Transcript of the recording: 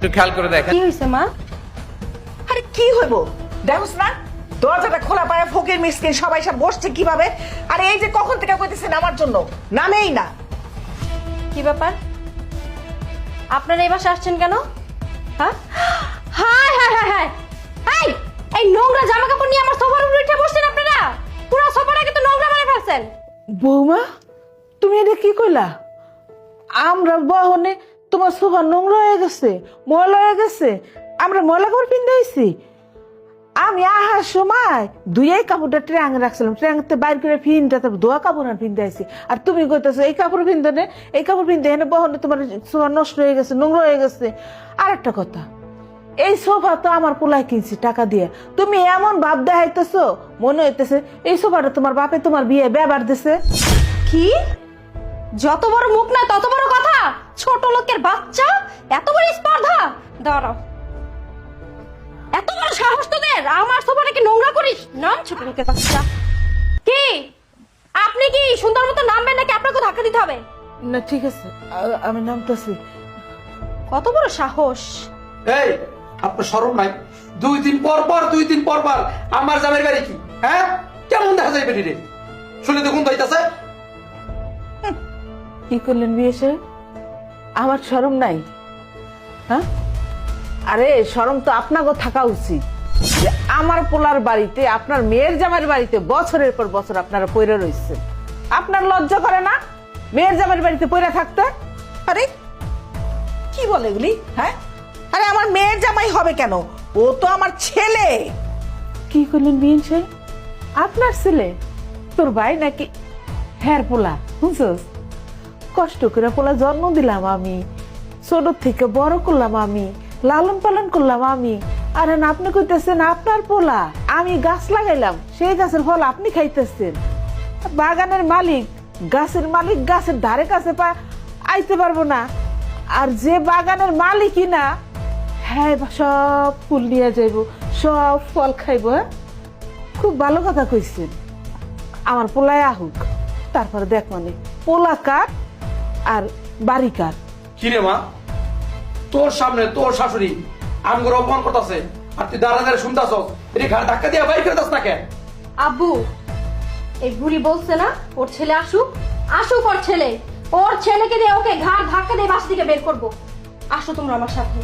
একটু খেয়াল করে দেখেন কি হয়েছে মা? আরে কি হইব? দেখোস না দরজাটা খোলা পায় ফকির মিসকিন সবাই সব বসছে কীভাবে? আরে এই যে কখন থেকে কইতেছে নামার জন্য? নামেই না। কি ব্যাপার? আপনারা এই বাসে আসছেন কেন? হ্যাঁ? Hi hi hi hi! এই এই নোংরা জামা কাপড় নিয়ে আমার সোফার উপরে উঠে বসছেন আপনারা? পুরো সোফাটা কিন্তু নোংরা বানিয়ে ফেলছেন। বৌমা তুমি এটা কি কইলা? আমরা বহনে তোমার সোফা নোংরা হয়ে গেছে, ময়লা হয়ে গেছে, আমরা ময়লা কাপড় পিন্ধাইছি আমি আহার সময় দুইয়াই কাপড়টা ট্রাং রাখছিলাম ট্রাংতে বাইর করে ফিনটা তারপর দোয়া কাপড় আর পিন্ধাইছি আর তুমি কইতেছো, এই কাপড় পিনতে নে, এই কাপড় পিনতে এনে বহনে তোমার সোফা নষ্ট হয়ে গেছে, নোংরা হয়ে গেছে। আর একটা কথা, এই সোফা তো আমার পোলায় কিনছি টাকা দিয়ে। তুমি এমন ভাব দেখাইতেছো, মনে হইতেছে, এই সোফাটা তোমার বাপে তোমার বিয়ে, ব্যবহার দিছে? কি? যত বড় মুখ না তত বড় কথা। ছোট লোকের বাচ্চা এত বড় স্পর্ধা। দাঁড়াও। এত বড় সাহস তোদের? আমার সোফাটাকে নোংরা করিস? নাম ছোট লোকের বাচ্চা। কি? আপনি কি সুন্দর মতো নামবেন নাকি আপনাকে ধাক্কা দিতে হবে? না ঠিক আছে। আমি নামতেছি। কত বড় সাহস। এই আপনার সরম নাই? দুই দিন পর পর দুই দিন পর পর আমার জামের বাড়ি কি? হ্যাঁ? কেমন দেখা যায় বেটি রে? শুনে দেখুন দইতাছে কি করলেন বিয়ে সাহেব? আমার শরম নাই। হ্যাঁ? আরে, শরম তো আপনাকে থাকা উচিত। যে আমার পোলার বাড়িতে, আপনার মেয়ের জামাইয়ের বাড়িতে বছরের পর বছর আপনারা পয়রা রয়েছে আপনার লজ্জা করে না? মেয়ের জামাইয়ের বাড়িতে পয়রা থাকতে? আরে, কি বলে এগুলি? হ্যাঁ? আরে, আমার মেয়ের জামাই হবে কেন? ও তো আমার ছেলে। কি করলেন বিয়ে সাহেব? আপনার ছেলে? তোর ভাই নাকি হ্যার পোলা, বুঝছস? কষ্ট করে পোলা জন্ম দিলাম আমি ছোট থেকে বড় করলাম আমি, লালন পালন করলাম আমি। আরে আপনি কইতেছেন আপনার পোলা, আমি গাছ লাগাইলাম, সেই গাছের ফল আপনি খাইতেছেন। বাগানের মালিক, গাছের মালিক গাছের ধারে কাছে পা আইতে পারব না। আর যে বাগানের মালিকই না হ্যাঁ সব ফুল নিয়ে যাইব, সব ফল খাইব হ্যাঁ? খুব ভালো কথা কইছেন। আমার পোলায় আহুক, তারপরে দেখ মানে পোলা কার? আর বাড়ি কার কি রে মা? তোর সামনে তোর শাশুড়ি আমগুলো অপমান করতেছে আর তুই দাঁড়া দাঁড়া শুনতাছ এটি ঘাড় ধাক্কা দিয়ে বাইর করে না কেন? আব্বু এই বুড়ি বলছে না ওর ছেলে আসুক আসুক ওর ছেলে। ওর ছেলেকে দিয়ে ওকে ঘাড় ধাক্কা দিয়ে বাস থেকে বের করব। আসো তোমরা আমার সাথে।